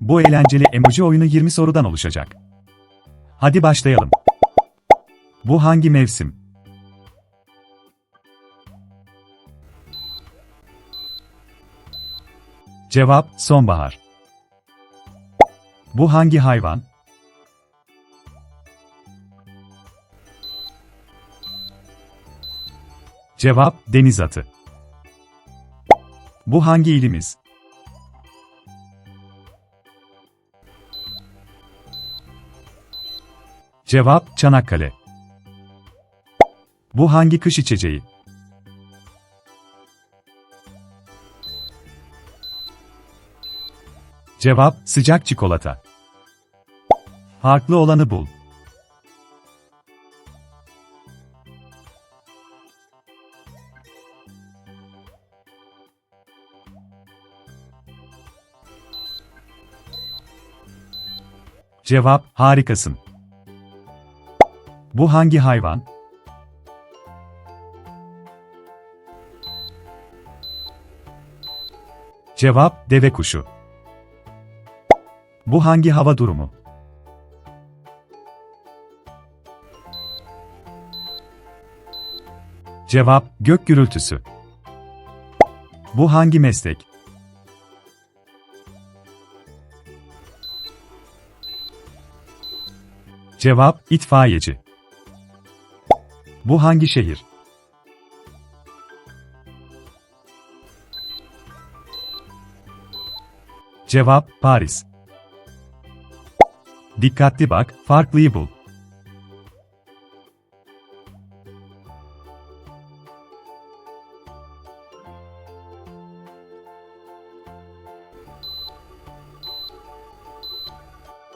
Bu eğlenceli emoji oyunu 20 sorudan oluşacak. Hadi başlayalım. Bu hangi mevsim? Cevap sonbahar. Bu hangi hayvan? Cevap deniz atı. Bu hangi ilimiz? Cevap Çanakkale. Bu hangi kış içeceği? Cevap sıcak çikolata. Farklı olanı bul. Cevap harikasın. Bu hangi hayvan? Cevap deve kuşu. Bu hangi hava durumu? Cevap gök gürültüsü. Bu hangi meslek? Cevap itfaiyeci. Bu hangi şehir? Cevap Paris. Dikkatli bak, farklıyı bul.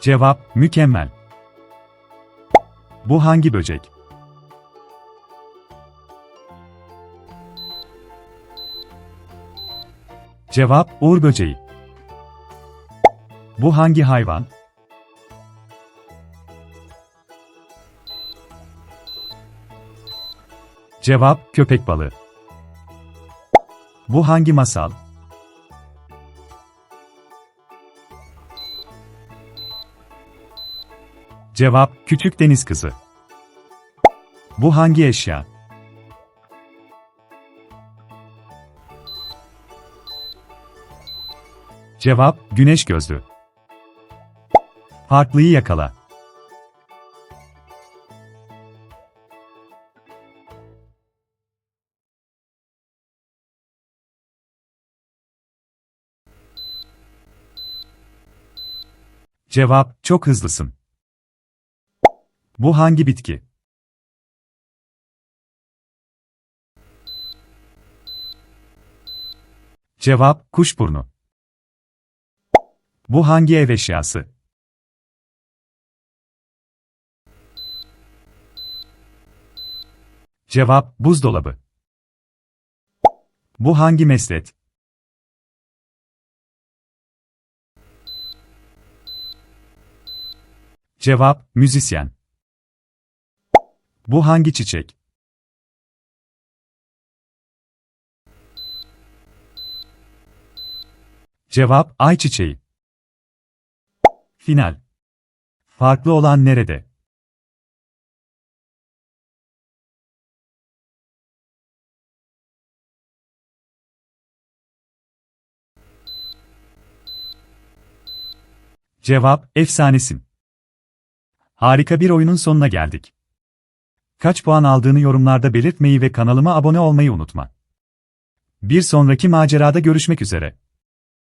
Cevap mükemmel. Bu hangi böcek? Cevap uğur böceği. Bu hangi hayvan? Cevap köpek balığı. Bu hangi masal? Cevap küçük deniz kızı. Bu hangi eşya? Cevap güneş gözlü. Farklıyı yakala. Cevap çok hızlısın. Bu hangi bitki? Cevap kuşburnu. Bu hangi ev eşyası? Cevap buzdolabı. Bu hangi meslek? Cevap müzisyen. Bu hangi çiçek? Cevap ayçiçeği. Final. Farklı olan nerede? Cevap efsanesin. Harika bir oyunun sonuna geldik. Kaç puan aldığını yorumlarda belirtmeyi ve kanalıma abone olmayı unutma. Bir sonraki macerada görüşmek üzere.